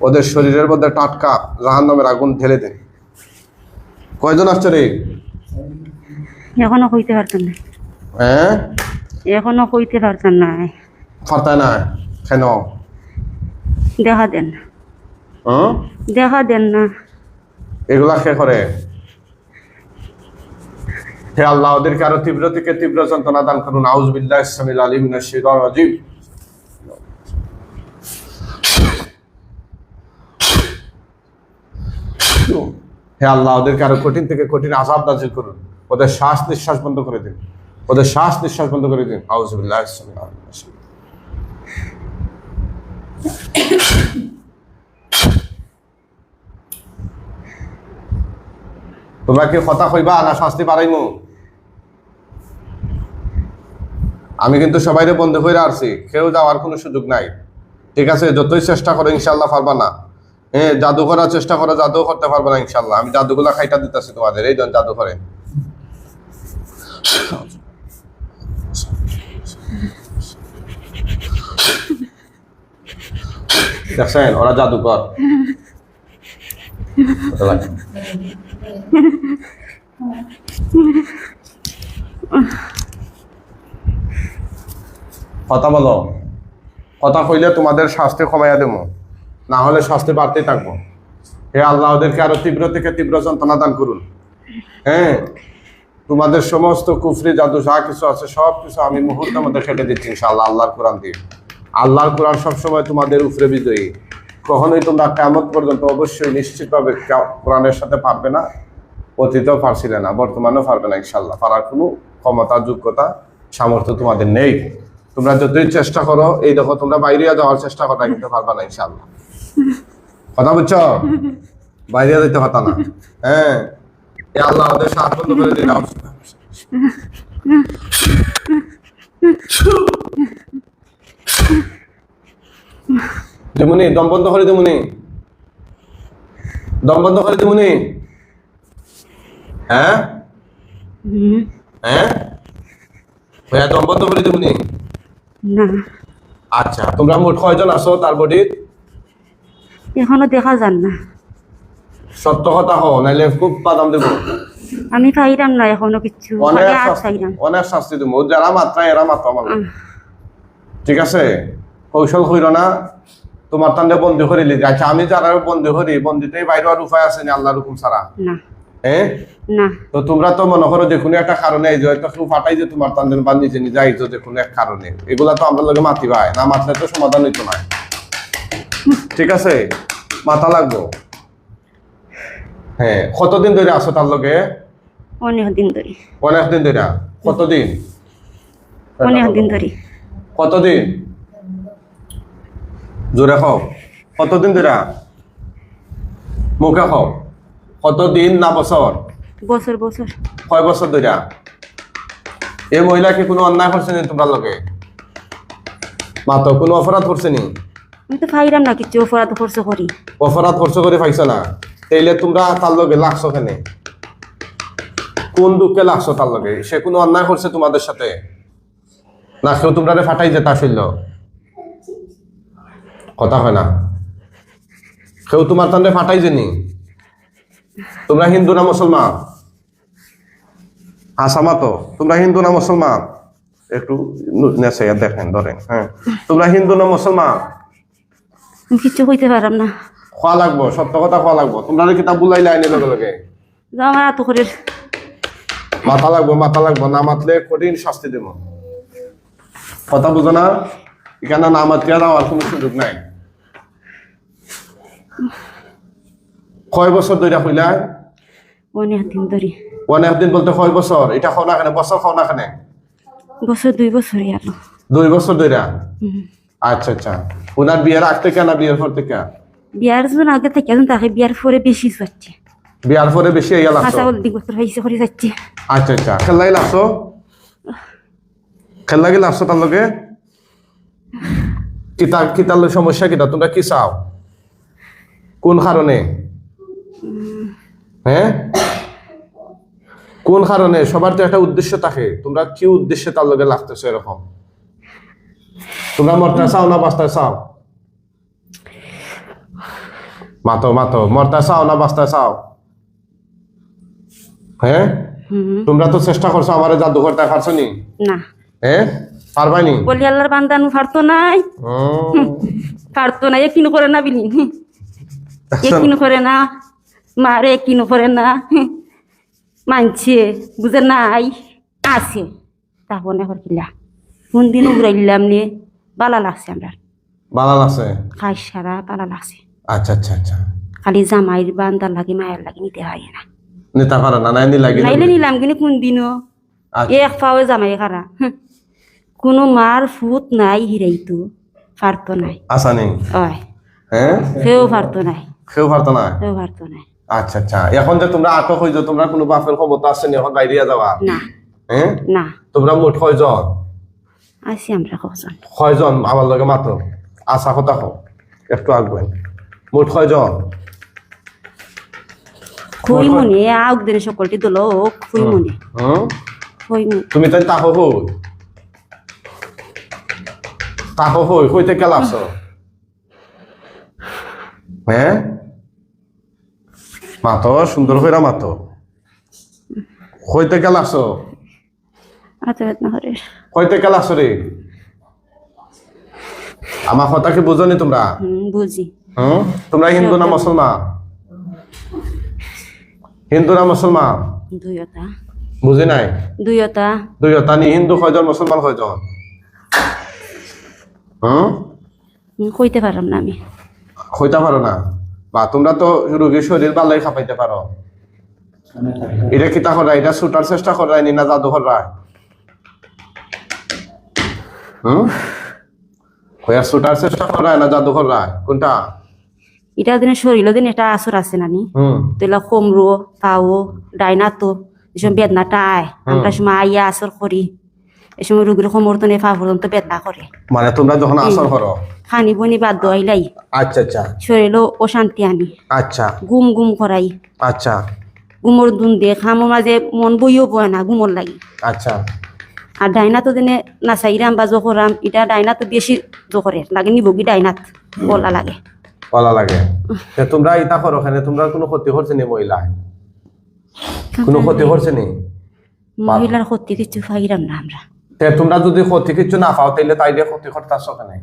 ওদের শরীরের মধ্যে টাটকা জাহান নামের আগুন ঢেলে দিন কয়জন আসছে রে? এখনও কইতে পারতাম না। হ্যাঁ? এখনও কইতে পারতাম না। ফারতায় না কেন? দেখা দেন। হুম? দেখা দেন না। এগুলা কে করে? হে আল্লাহ ওদেরকে আরও তীব্র থেকে তীব্র যন্ত্রণা দান করুন। আউজ বিল্লাহ ইসলামিল আলিম নাশিদার রাজিম। হে আল্লাহ, ওদেরকে আরও কঠিন থেকে কঠিন আজাব নাজিল করুন। ওদের শ্বাস নিঃশ্বাস বন্ধ করে দিন। ওদের শ্বাস নিঃশ্বাস বন্ধ করে দিন। আউজ বিল্লাহ ইসলামিল আলিম নাশিদার তোমরা কি কথা কইবা? না শাস্তি পারাইমু আমি কিন্তু সবাইরে বন্ধ করে আসছি কেউ যাওয়ার কোনো সুযোগ নাই। ঠিক আছে, যতই চেষ্টা করো ইনশাল্লাহ পারবা না। হ্যাঁ জাদু করার চেষ্টা করো, জাদু করতে পারবে না ইনশাল্লাহ আমি জাদুগুলা খাইটা দিতেছি তোমাদের, এই জন জাদু করে দেখছেন, ওরা কথা বলো। কথা কইলে তোমাদের শাস্তি কমাইয়া দেবো। না হলে শাস্তি বাড়তেই থাকব। হে আল্লাহ, ওদেরকে আরও তীব্র থেকে তীব্র যন্ত্রণা দান করুন। হ্যাঁ তোমাদের সমস্ত কুফরি, জাদু যা কিছু আছে, সব কিছু আমি মুহূর্তের মধ্যে কেটে দিচ্ছি ইনশাআল্লাহ, আল্লাহর কোরআন দিয়ে। আল্লাহর কোরআন সবসময় তোমাদের উপরে বিজয়ী। কখনোই তোমরা কেমন পর্যন্ত অবশ্যই নিশ্চিতভাবে কোরআনের সাথে পারবে না, অতীতেও পারছিলে না, বর্তমানেও পারবে না ইনশাল্লাহ পারার কোনো ক্ষমতা, যোগ্যতা, সামর্থ্য তোমাদের নেই। তোমরা যতই চেষ্টা করো, এই দেখো তোমরা বাইরে যাওয়ার চেষ্টা করো, কিন্তু পারবে না ইনশাল্লাহ কথা বুঝছ? বাইরে যেতে পারতা না। হ্যাঁ। এ আল্লাহ ওদের সাত বন্ধ করে দিলাম দেমুনি দম বন্ধ করে দেমুনি। দম বন্ধ করে দেমুনি। হ্যাঁ? হ্যাঁ? ভাইয়া দম বন্ধ করে দেবুনি না। আচ্ছা তোমরা মোট কয়জন আছো তার বডি? এখনও দেখা যান না। সত্য কথা হও নাইলে খুব বাদাম দেবো। আমি না এখনও কিচ্ছু অনেক শাস্তি পাইরাম অনেক শাস্তি দেবো। যারা মাত্রা এরা মাত্রা আমার ঠিক আছে? কৌশল কইর না। তোমার তান্ডে বন্দি করে লিখি আচ্ছা আমি যারা বন্দি করি বন্দিতেই বাইরে আর উপায় আছে না আল্লাহর হুকুম ছাড়া? হ্যাঁ না। তো তোমরা তো মনে করো যে কোনো একটা কারণে এই কেউ ফাটাই যে তোমার তান্ডেন বা নিজে নিজে আইতো যে কোনো এক কারণে। এগুলা তো আমরা লোকে মাতি ভাই। না মাতলে তো সমাধান হইতো না। ঠিক আছে? মাথা লাগবো। হ্যাঁ কতদিন ধরে আসো তার লগে? অনেক দিন ধরে। অনেক দিন ধরে? কতদিন? অনেক দিন ধরে। কতদিন? জোরে খাও কতদিন ধরে? মুখে খাও কতদিন না বছর? বছর বছর। কয় বছর ধরে? এই মহিলা কি কোনো অন্যায় করছে নি তোমার লগে? মাতো কোনো অপরাধ করছে নি? আমি তো পাইরাম না কিচ্ছু, অপরাধ খরচ করি। অপরাধ খরচ করে পাইছো না। তাইলে তোমরা তার লগে লাগছো কেন? কোন দুঃখে লাগছো তার লগে? সে কোনো অন্যায় করছে তোমাদের সাথে? না কেউ তোমরা ফাটাই যেতে আসিল। কথা হয় না। কেউ তোমার তান্ডে ফাটাই যেনি তোমরা হিন্দু না মুসলমান? আসামা তো। তোমরা হিন্দু না মুসলমান? একটু দেখেন, ধরেন হ্যাঁ। তোমরা হিন্দু না মুসলমান? কিচ্ছু কইতে পারাম না। খোয়া লাগবো সত্য কথা খোয়া লাগবো। তোমরা কিতাব বুলাইলে আইনে লগে লগে? যা আমার এত করে মাথা লাগবো মাথা লাগবো না মাতলে কঠিন শাস্তি দেব। কথা বুঝো না? এখানে না মাতিয়া যাওয়ার কোনো সুযোগ নাই। কয় বছর ধরে হইলা অনেক দিন ধরে। অনেক দিন বলতে কয় বছর? এটা খাও না কেন বছর খাও না কেন বছর দুই বছর দুই বছর ধরে আচ্ছা আচ্ছা। ওনার বিয়ের আগ থেকে না বিয়ের পর থেকে? বিয়ার আগে থেকে এখন তাকে বিয়ার পরে বেশি যাচ্ছে বিয়ার পরে বেশি লাগছো বছর হয়েছে করে যাচ্ছে আচ্ছা আচ্ছা। খেলাই লাগছো খেলা গেলে আসছো তার লগে? কিতা কিতার সমস্যা কিতা তোমরা কি চাও? কোন কারণে? হ্যাঁ? কোন কারণে? সবার তো একটা উদ্দেশ্য থাকে। তোমরা কি উদ্দেশ্যে তার লগে লাগতেছো এরকম? তোমরা মরতে চাও না বাঁচতে চাও মাতো মাতো মরতে চাও না বাঁচতে চাও হ্যাঁ তোমরা তো চেষ্টা করছ আমার জাদু করতে পারছ নি না হ্যাঁ পারবাই নি বলি আল্লাহর বান্দানু ফারতো নাই। পারতো না এ কিনো করে না বিলি এ কিনো করে না মারে কিনো করে না মানছে বুঝে নাই আছে তারপর এখন কিলা কোন দিন উড়াইলাম নিয়ে বালা লাগছে আমরা। ভালো লাগছে? খাই সারা বালা লাগছে। আচ্ছা আচ্ছা আচ্ছা। খালি জামাইয়ের বান্দার লাগে মায়ের লাগে নিতে হয় না। নিতে পারে না নাই নি লাগি নাইলে নিলাম কিন্তু কোন দিনও আচ্ছা। এক পাওয়ে জামাই খারা। কোনো মার ফুট নাই হিরাইতো পারতো নাই। আসা নেই ওই হ্যাঁ সেও পারতো নাই। কেউ পারতো না সেও পারতো নাই। আচ্ছা আচ্ছা। এখন যে তোমরা আটক হইছো তোমরা কোনো বাপের ক্ষমতা আছে নি এখন বাইরে যাওয়া না। হ্যাঁ না। তোমরা মোট কয়জন? আছি আমরা কজন কয়জন আমার লগে মাত্র আশা কথা হোক একটু আগুন মোট কয়জন খুই মনে আগ দিনে সকলটি দল খুই মনে খুই মনে তুমি তাই তাহো হই। তাহো হই কইতে গেল আছো হ্যাঁ মাতো সুন্দর হইরা মাতো। কইতে গেল আছো আমার কথা কি বুঝনি তোমরা? বুঝি। হুম? তোমরা হিন্দু না মুসলমান? হিন্দু না মুসলমান? দুইটা বুঝি নাই? দুইটা দুইটা নি হিন্দু কয়জন মুসলমান কয়জন? হুম? হুম, কইতে পারলাম না আমি। হইতে পারো না? বা তোমরা তো রোগীর শরীর ভালোই খাপাইতে পারো। এটা কিতা করা এটা ছুটার চেষ্টা করায় নি না জাদু করায় হুম? হইয়া ছুটার চেষ্টা করায় না জাদু করায় কোনটা? এটা দিনে শরীর দিন এটা আসর আছে নানি তেলা কমরো পাও ডাইনা তো এসব বেদনাটা আয় আমরা সময় আইয়া আসর করি। এই সময় রুগীর কোমর তো নেফা পর্যন্ত বেদনা করে। মানে তোমরা যখন আসর করো? খানি বনি বাদ আইলাই আচ্ছা আচ্ছা। শরীরও অশান্তি আনি। আচ্ছা। গুম গুম করাই। আচ্ছা। গুমর দুন দিয়ে খামোর মাঝে মন বইও বয় না গুমর লাগি। আচ্ছা। আর ডাইনা তো দিনে নাচাইরাম বা জোকরাম এটা ডাইনা তো বেশি জোকরে লাগে নিবগি ডাইনাত? বলা লাগে। বলা লাগে। তোমরা ইতা করো ওখানে তোমরা কোনো ক্ষতি করছে নি মহিলা? কোনো ক্ষতি করছে নি? মহিলার ক্ষতি কিছু পাইরাম না আমরা। তে তোমরা যদি ক্ষতি কিছু না পাও তাইলে তাই দিয়ে ক্ষতি করতে আসো ওখানে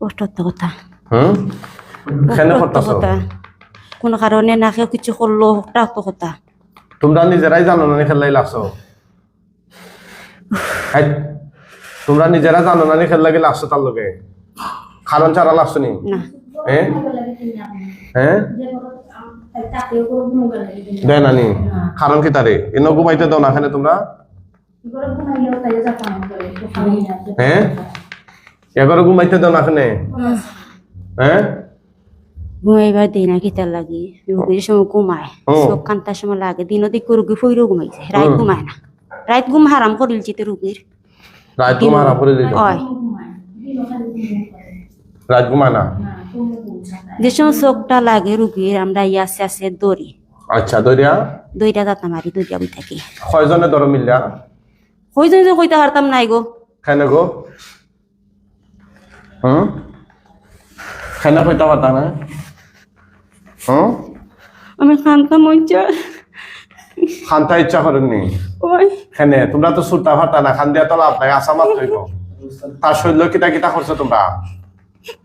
কষ্ট কথা। হুম? কেন করতেছ? কোনো কারণে না কেউ কিছু করল কথা। তোমরা নিজেরাই জানো না নি খেলাই লাগছো? তোমরা নিজেরা জানো না খেলা লাগি লাগছো তার লগে? কারণ ছাড়া লাগছো নি? হ্যাঁ হ্যাঁ দেয় না নি? কারণ কি তারে? এনে ঘুমাইতে দাও না এখানে তোমরা? হ্যাঁ এগারো ঘুমাইতে দাও না এখানে? হ্যাঁ ঘুমাইবার দিই না কিতার লাগি। রুগীর সময় ঘুমায়। চোখ কান্তার সময় লাগে। দিনও দিকে রুগী ফইরও ঘুমাইছে। রাত ঘুমায় না। রাত ঘুম হারাম করিল চিতে রুগীর রাত ঘুমানা করে দিল হয় রাত ঘুমায় না যে সময় চোখটা লাগে রুগীর আমরা ইয়ে আছে আছে দড়ি আচ্ছা দরিয়া দইটা যাতা মারি দইটা বই থাকি কয়জনে ধরো মিলিয়া কই যে কইতে পারতাম নাই গো কেন গো হুম কেন কইতে পারতা না হুম আমি খান্তাম মঞ্চা খানটা ইচ্ছা করেননি ওই কেনে তোমরা তো সুরতা ভাতা না খান দিয়া তো লাভ নাই আসা মাত্র তার শৈল্য কিতা কিতা করছ তোমরা?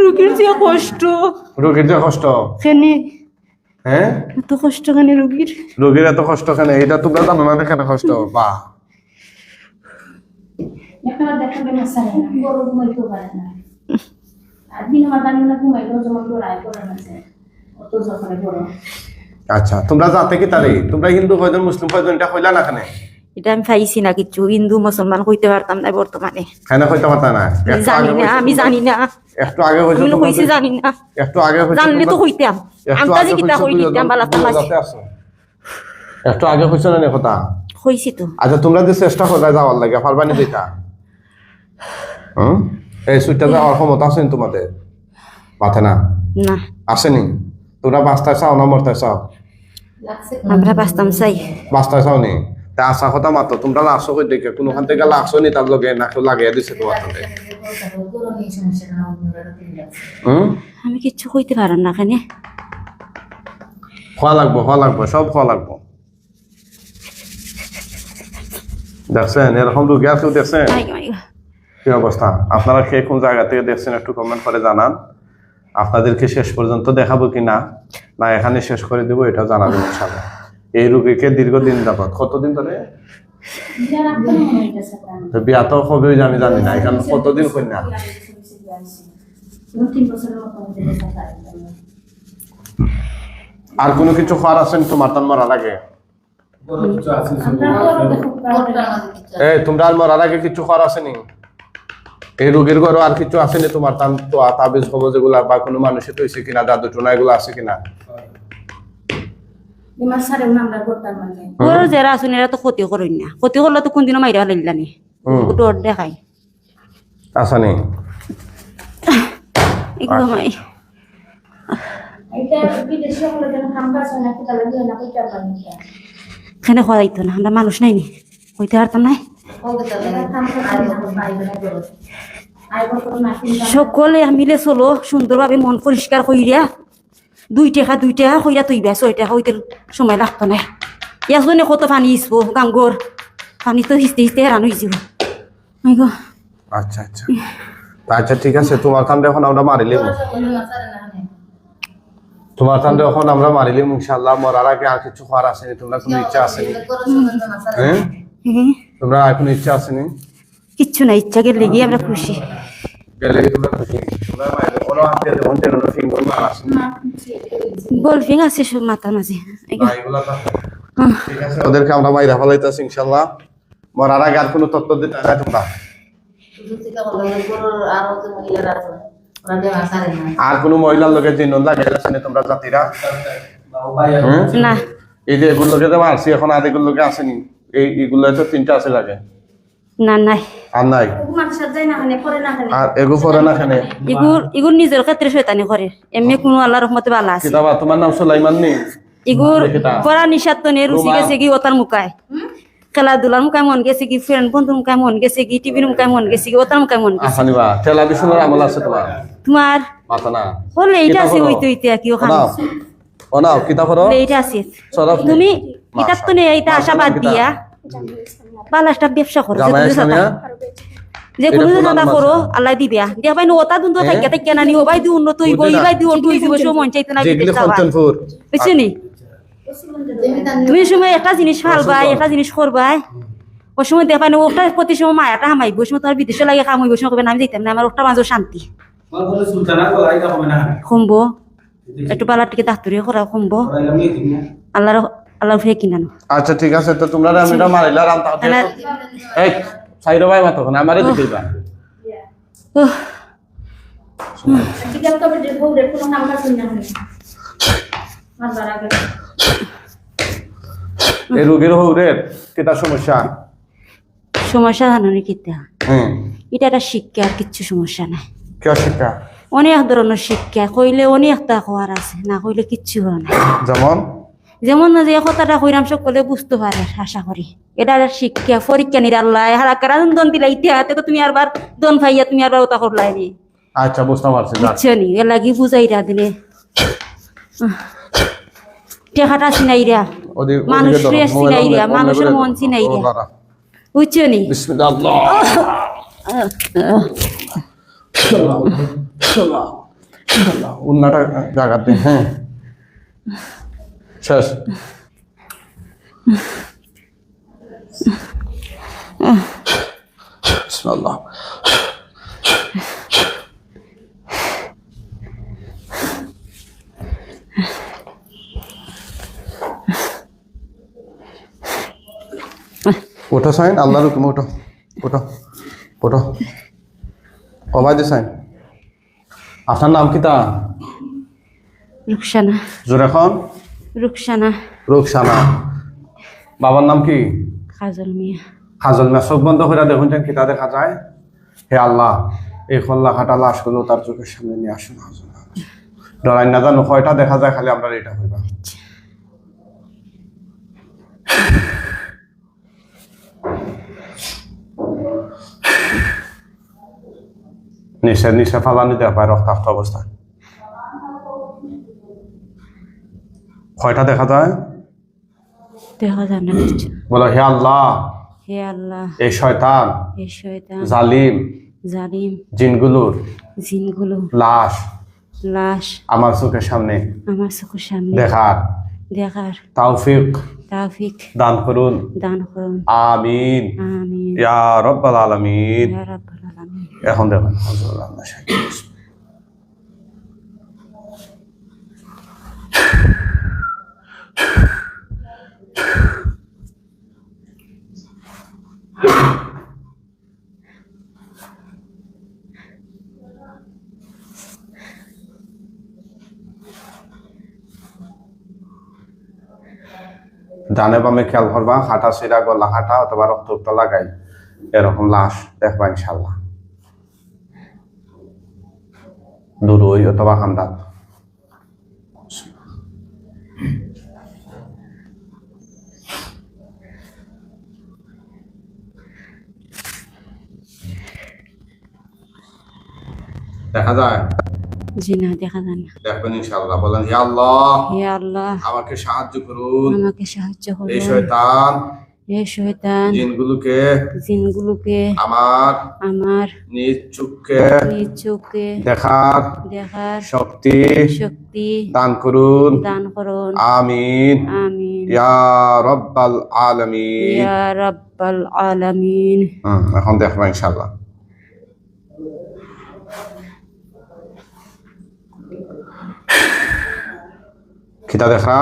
রুগীর যে কষ্ট। রোগীর যে কষ্ট? কেনে? হ্যাঁ এত কষ্ট কেনে রুগীর রোগীর এত কষ্ট কেন? এটা তোমরা জানো না কেন কষ্ট? বাহ একটা দেখা গেল সারে না বড় ঘুমাইতেও পারে না। আর দিন আমার দানি না ঘুমাইতেও যেমন ডোরায় করে না যে অত যখন বড় আচ্ছা তোমরা যাতে কি তারে তোমরা হিন্দু কয়জন মুসলিম কয়জন এটা কইলা না কেনে? এটা আমি পাইছি না কিছু হিন্দু মুসলমান কইতে পারতাম না বর্তমানে। কেন না? আমি জানি না কইছো- আমি জানি না। একটু আগে আমি জানি না। একটু আগে হয়েছে জানলে তো কইতাম। আন্তাজি কিতা কই দিতাম বালা তামাজি একটু আগে হয়েছে না কথা? কইছি তো। আচ্ছা তোমরা যে চেষ্টা করবে যাওয়ার লাগে পারবানি দিতা হুম? এই সুইটটা যাওয়ার ক্ষমতা আছে নি তোমাদের? মাথা না? না। আসেনি তোমরা বাঁচতে চাও না মরতে চাও? আমরা বাঁচতাম চাই। বাঁচতে চাও নি? তা আশা কথা মাত্র তোমরা লাগছো কই দেখে কোনোখান থেকে লাগছো নি তার লগে না কেউ লাগিয়ে দিছে তোমার সাথে আমি কিচ্ছু কইতে পারাম না কেনে? খোয়া লাগবো খোয়া লাগবো সব খোয়া লাগবো। দেখছেন এরকম রুগী আর কেউ দেখছেন। কি অবস্থা? আপনারা কে কোন জায়গা থেকে দেখছেন একটু কমেন্ট করে জানান। আপনাদেরকে শেষ পর্যন্ত দেখাবো কি না না এখানে শেষ করে দেবো এটা জানাবেন ইনশাল্লাহ এই রুগীকে দীর্ঘদিন যাবত কতদিন ধরে? আমি জানি না, এখানে কতদিন কন্যা। আর কোনো কিছু খাওয়ার আছেন তোমার তার মরার প্রাণ এই, তোমরা আর মরার আগে কিছু খাওয়ার আসেনি এই রোগীর ঘরে আর কিছু আসেনি তোমার তাবিজ খবর যেগুলা বা কোনো মানুষের তো কিনা, জাদু টোনা এগুলো আছে কিনা বিমার সারে আমরা করতাম মানে ওর যারা আছেন এরা তো ক্ষতি করেন না। ক্ষতি করলে তো কোনদিনও মাইরা লাইলানি হুম। ডর দেখাই হয় না এখানে আমরা মানুষ নাই নি। হইতে পারতাম নাই হয় সকলে মিলে চলো সুন্দরভাবে মন পরিষ্কার কইরা দুই টাকা দুই টাকা কইরা তুইবা ছয় টাকা হইতে সময় লাগতো না এজনে কত পানি ইসবো গাঙ্গর পানি তো হিসতে হিসতে হেরানো মাই আচ্ছা আচ্ছা। আচ্ছা ঠিক আছে তোমার কান্দে এখন আমরা মারিলে তোমার কান্দে এখন আমরা মারিলে ইনশাল্লাহ মরার আগে আর কিছু খাওয়ার আসেনি তোমরা কোনো ইচ্ছা আসেনি হ্যাঁ হে, তোমরা আর কোনো ইচ্ছা আসেনি কিচ্ছু না ইচ্ছা গেলে গিয়ে আমরা খুশি। গেলে তোমরা খুশি। বলফিং আছে সব মাঝে। তো- ওদেরকে আমরা মাইরা ফেলাইতেছি ইনশাল্লাহ। মরার আগে আর কোনো তত্ত্ব দিতে না তোমরা। আর কোনো মহিলার লোকের যে নন্দা তোমরা জাতিরা? না। এই যে এগুলোকে যে মারছি এখন আর এগুলোকে আসেনি এই এগুলো তো তিনটা আছে লাগে। না নাই। আর নাই? মানুষের যায় না মানে করে আর এগু পরে না খানে? ইগুর ইগুর নিজের ক্ষেত্রে শয়তানি করে। এমনি কোনো আল্লাহ রহমতে ভালো আছে। কিতাবা তোমার নাম সুলাইমান নি? ইগুর তো রুচি গেছে কি ওতার মুখায় খেলাধুলার মুখায় মন গেছে কি ফ্রেন্ড বন্ধুর মুখায় মন গেছে কি টিভির মুখায় মন গেছে কি ওতার মুখায় মন গেছে। আসানিবা টেলিভিশনের আমল আছে তোমার? তোমার? মাথা না। হলে এইটা আছে পড়ো। ওইতে ওইতে কি ওখানে। কিতাব পড়ো। এইটা আছে। তুমি কিতাব তো নেই এইটা আশা বাদ দিয়া। বালাসটা ব্যবসা করো যে কোনো করো আল্লাহ দিয়া ভাই দুন তো হ্যাঁ? নানি ও ভাই দি উন্নত হইব বুঝলি ই না? ভাই দি উন্নত হইব সব মন চাইতে না যেগুলি বিদেশ যাওয়া খলচনপুর বুঝছ নি? তুমি সময় একটা জিনিস ফালবাই একটা জিনিস করবাই ওই সময় দেখা না ওটা প্রতি সময় মায়াটা হামাইব। ওই সময় তোমার বিদেশে লাগে কাম হইব ওই সময় না আমি যাইতাম না আমার ওটা মাঝে শান্তি। কমবো একটু পালার টিকে ডাক্তারি করা কমবো আল্লাহর আল্লাহর ফিরে কিনানো আচ্ছা ঠিক আছে তো তোমরা আমি এটা মারিলা রাম এই সাইরো ভাই মাতো আমারে কোনো এই রোগীর হৌরের সমস্যা? সমস্যা কিতা? হুম। এটা একটা শিক্ষা আর কিচ্ছু সমস্যা নাই। কি শিক্ষা? অনেক ধরনের শিক্ষা কইলে অনেকটা হওয়ার আছে না কইলে কিচ্ছু হওয়ার নাই। যেমন? যেমন না যে কথাটা কইরাম সকলে বুঝতে পারে আশা করি। এটা শিক্ষা পরীক্ষা নির আল্লাহ হারা কারণ দন দিলা ইতিহাতে তো তুমি আরবার দন ভাইয়া তুমি আরবার ওটা করলাই নি। আচ্ছা বুঝতে পারছি। বুঝছ নি? এ লাগি বুঝাইরা দিলে। টেকাটা চিনাইরা ওদি- ওদিকে মানুষের অন- অন মানুষের মন ধরো। চিনাইরা। ও বুঝছ নি? বিসমিল্লাহ। উন্নাটা জাগাতে হ্যাঁ। শেষ বিসমিল্লাহ ওঠো সাইন আল্লাহর হুকুমে ওঠো। ওঠো ওঠো। কবাই দে সাইন আপনার নাম কিতা রুকসানা। জোর এখন? রুকসানা। রুকসানা। বাবার নাম কি? কাজল মিয়া। হাজল মিয়া চোখ বন্ধ করে দেখুন যেন কিতা দেখা যায়। হে আল্লাহ এই খোল্লা খাটা লাশগুলো তার চোখের সামনে নিয়ে আসুন হাজল ডরাই না জানো কয়টা দেখা যায় খালি আমরা এটা হইবা নিচে নিচে ফালানি দেওয়া পায় রক্তাক্ত অবস্থায়। কয়টা দেখা যায়? দেখা যায় না বলো হে আল্লাহ হে আল্লাহ এই শয়তান হে শয়তান জালিম জালিম জিনগুলোর জিনগুলো লাশ লাশ আমার চোখের সামনে আমার চোখের সামনে দেখার। দেখার। তাওফিক তাফিক দান করুন। দান করুন। আমিন। আমিন। ইয়া রব্বাল আলামিন। ইয়া রাব্বাল আলামিন। এখন দেখুন হযরত আল্লাহ। ডানে বামে খেয়াল করবা, হাঁটা সিরা গলা হাঁটা অথবা রক্ত লাগাই এরকম লাশ দেখবা ইনশাল্লাহ দুরুই অথবা হান্দাত দেখা যায়? জি না দেখা যায় না। দেখবেন ইনশাল্লাহ বলেন হে আল্লাহ হে আল্লাহ আমাকে সাহায্য করুন। আমাকে সাহায্য এই শয়তান হে শয়তান জিনগুলোকে জিনগুলোকে আমার আমার নিজ চোখকে নিজ দেখার দেখার শক্তি শক্তি দান করুন। দান করুন। আমিন। আমিন। ইয়া রব্বাল আলামিন। ইয়া রাব্বাল আলামিন। এখন দেখবা ইনশাল্লাহ খিতা দেখা?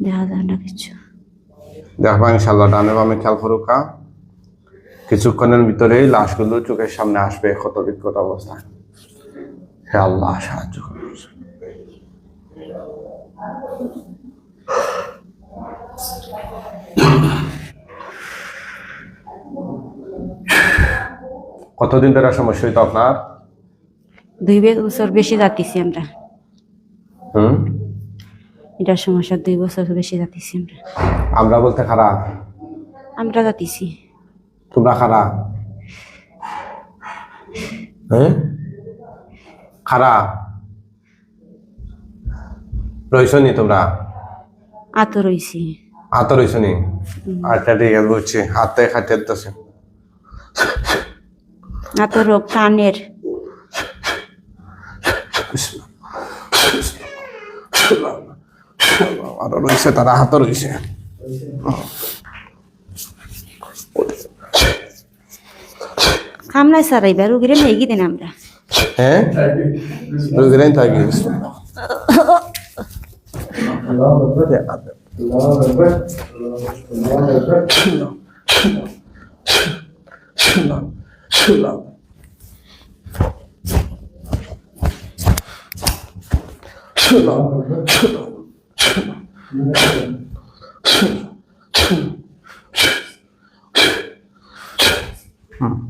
দেখা যায় না কিছু। দেখবা ইনশাল্লাহ ডানে বামে খেয়াল করুকা কিছুক্ষণের ভিতরেই লাশগুলো চোখের সামনে আসবে ক্ষত বিক্ষত অবস্থায় হে আল্লাহ সাহায্য করুন কতদিন ধরে সমস্যা হইতো আপনার? দুই বছর বেশি যাতিছি আমরা। হুম? এটার সমস্যা দুই বছর বেশি যাতিছি আমরা। আমরা বলতে খারাপ আমরা যাতিছি। তোমরা খারা? হ্যাঁ খারা? রইছ নি তোমরা? আত রইছি। হাতে রইছ নি আচ্ছা ঠিক আছে বুঝছি। হাতে দিতেছে। আত রোগ কানের আরও রয়েছে তারা হাতে রয়েছে। খামলাই সারাইবা রুগীরে নেই গিয়ে আমরা। হ্যাঁ? রোগীরাই থাকি 去去去去去去去去去嗯